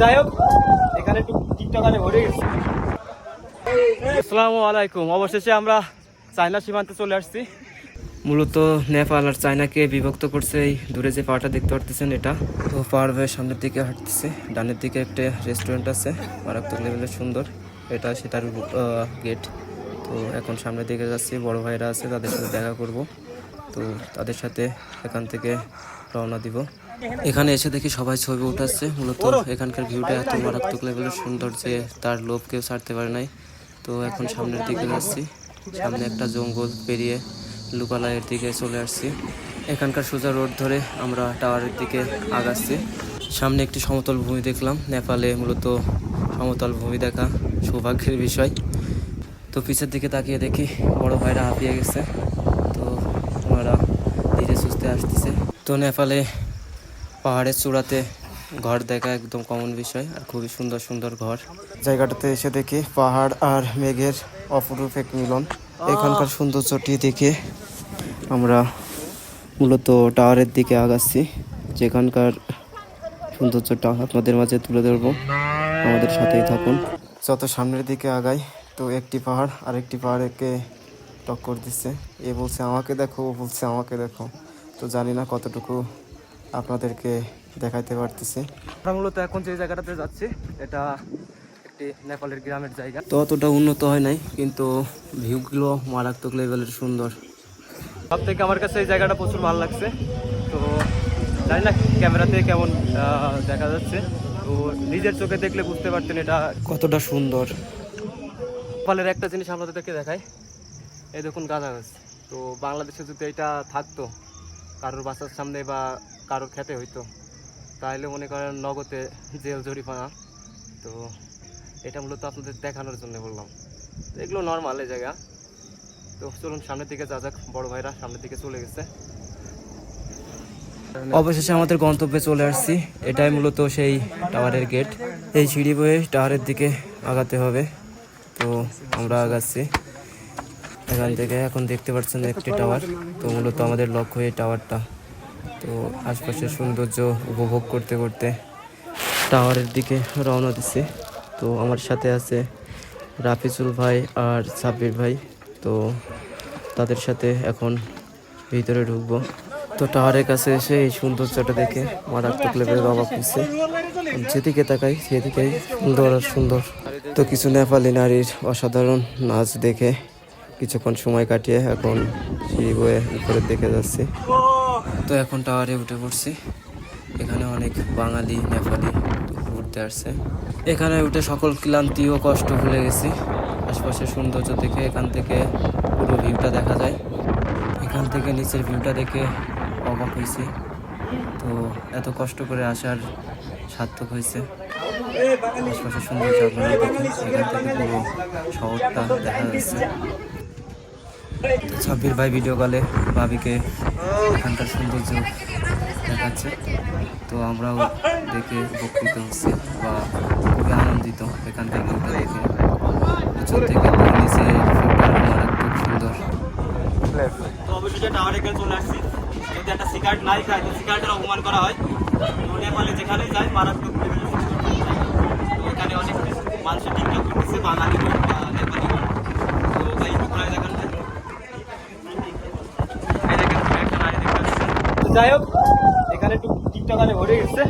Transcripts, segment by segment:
যাই হোক, এখানে একটু টিকটকারে ভরে গেছে। আসসালামু আলাইকুম। অবশেষে আমরা চায়না সীমান্তে চলে আসছি। মূলত নেপাল আর চায়নাকে বিভক্ত করছে এই দূরে যে পাহাড়টা দেখতে পারতেছেন এটা। তো পাহাড় হয়ে সামনের দিকে হাঁটতেছে। ডানের দিকে একটা রেস্টুরেন্ট আছে, মারাত্মক লেভেলের সুন্দর। এটা সেটার গেট তো এখন সামনের দিকে যাচ্ছি। বড় ভাইরা আছে, তাদের সাথে দেখা করব। তো তাদের সাথে এখান থেকে রওনা দিব। এখানে এসে দেখি সবাই ছবি উঠাচ্ছে। মূলত এখানকার ভিউটা এত মারাত্মক লেভেলের সুন্দর যে তার লোভ কেউ ছাড়তে পারে নাই। তো এখন সামনের দিকে যাচ্ছি। সামনে একটা জঙ্গল পেরিয়ে লুকালয়ের দিকে চলে আসছি। এখানকার সোজা রোড ধরে আমরা টাওয়ারের দিকে আগাচ্ছি। সামনে একটি সমতল ভূমি দেখলাম। নেপালে মূলত সমতল ভূমি দেখা সৌভাগ্যের বিষয়। তো পিছের দিকে তাকিয়ে দেখি বড় ভাইরা হাঁপিয়ে গেছে। তো ওনারা ধীরে সুস্থে আসতেছে। তো নেপালে পাহাড়ের চূড়াতে ঘর দেখা একদম কমন বিষয় আর খুবই সুন্দর সুন্দর ঘর। জায়গাটাতে এসে দেখি পাহাড় আর মেঘের অপরূপ এক মিলন। এখানকার সৌন্দর্যটি দেখে আমরা মূলত টাওয়ারের দিকে আগাচ্ছি। যেখানকার সৌন্দর্যটা আপনাদের মাঝে তুলে ধরবো। আমাদের সাথেই থাকুন। যত সামনের দিকে আগাই, তো একটি পাহাড়, আরেকটি পাহাড়কে টক্কর দিচ্ছে এ বলছে আমাকে দেখো ও বলছে আমাকে দেখো। তো জানি না কতটুকু আপনাদেরকে দেখাইতে পারতেছি। আমরা মূলত এখন যে জায়গাটাতে যাচ্ছি এটা একটি নেপালের গ্রামের জায়গা। তো অতটা উন্নত হয় নাই কিন্তু ভিউগুলো মারাত্মক লেভেলের সুন্দর। সব থেকে আমার কাছে এই জায়গাটা প্রচুর ভালো লাগছে। তো জানি না ক্যামেরাতে কেমন দেখা যাচ্ছে। তো নিজের চোখে দেখলে বুঝতে পারতেন এটা কতটা সুন্দর। নেপালের একটা জিনিস আমরা আপনাদেরকে দেখাই। এই দেখুন গাঁদা গাছ। তো বাংলাদেশে যদি এটা থাকতো, কারোর বাসার সামনে বা কারোর খেতে হইতো, তাহলে মনে করেন নগদে জেল, জরিমানা। তো এটা মূলত আপনাদের দেখানোর জন্য বললাম। এগুলো নর্মাল এই জায়গা। তো চলুন সামনের দিকে যা যাক, বড় ভাইরা সামনের দিকে চলে গেছে। অবশেষে আমাদের গন্তব্যে চলে আসছি। এটাই মূলত সেই টাওয়ারের গেট এই সিঁড়ি বয়ে টাওয়ারের দিকে আগাতে হবে। তো আমরা আগাচ্ছি। এখান থেকে এখন দেখতে পাচ্ছেন একটি টাওয়ার তো মূলত আমাদের লক্ষ্য এই টাওয়ারটা তো আশপাশের সৌন্দর্য উপভোগ করতে করতে টাওয়ারের দিকে রওনা দিচ্ছে তো আমার সাথে আছে রাফিজুল ভাই আর সাব্বির ভাই। তো তাদের সাথে এখন ভিতরে ঢুকবো। তো টাওয়ারের কাছে এসে এই সৌন্দর্যটা দেখে মারাত্মক লেভেলের অবাক হচ্ছে যেদিকে তাকাই সেদিকেই সুন্দর আর সুন্দর। তো কিছু নেপালি নারীর অসাধারণ নাচ দেখে কিছুক্ষণ সময় কাটিয়ে এখন সিঁড়ি বয়ে উপরের দিকে যাচ্ছি। তো এখন টাওয়ারে উঠে পড়ছি। এখানে অনেক বাঙালি, নেপালি ঘুরতে আসছে। এখানে উঠে সকল ক্লান্তি ও কষ্ট ভুলে গেছি। আশপাশের সৌন্দর্য দেখে এখান থেকে পুরো ভিউটা দেখা যায়। এখান থেকে নিচের ভিউটা দেখে অবাক হয়েছি। তো এত কষ্ট করে আসার সার্থক হয়েছে। আশপাশের সৌন্দর্য আপনারা দেখেন এখান থেকে পুরো শহরটা দেখা যাচ্ছে। ছাব্বির ভাই ভিডিও কলে ভাবিকে এখানকার সৌন্দর্য দেখাচ্ছে। তো আমরাও দেখে উপকৃত হচ্ছি বা খুবই আনন্দিত এখানকার ভিউটা দেখে। থেকে নিচে মারাত্মক সুন্দর। তো চলে একটা সিগারেট নাই খায় অপমান করা হয়। নেপালে যেখানে যায়, মারাত্মক এখানে অনেক হোক তো ভাই একটু ঘুরায় দেখান ভাই। এই দেখেন, দূরে একটা নারী দেখতে পাচ্ছেন। তো যাই হোক এখানে একটু টিকটকারে ভরে গেছে।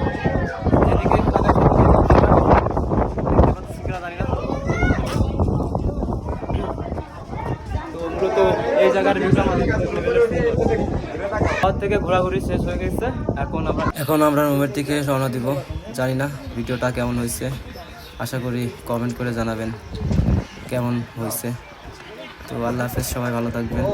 এই জায়গার ভিউটা থেকে ঘোরাঘুরি শেষ হয়ে গেছে, এখন আমরা এখন আমরা রুমের দিকে রওনা দিব। জানি না ভিডিওটা কেমন হয়েছে। আশা করি কমেন্ট করে জানাবেন কেমন হয়েছে। তো আল্লাহ হাফেজ, সবাই ভালো থাকবেন।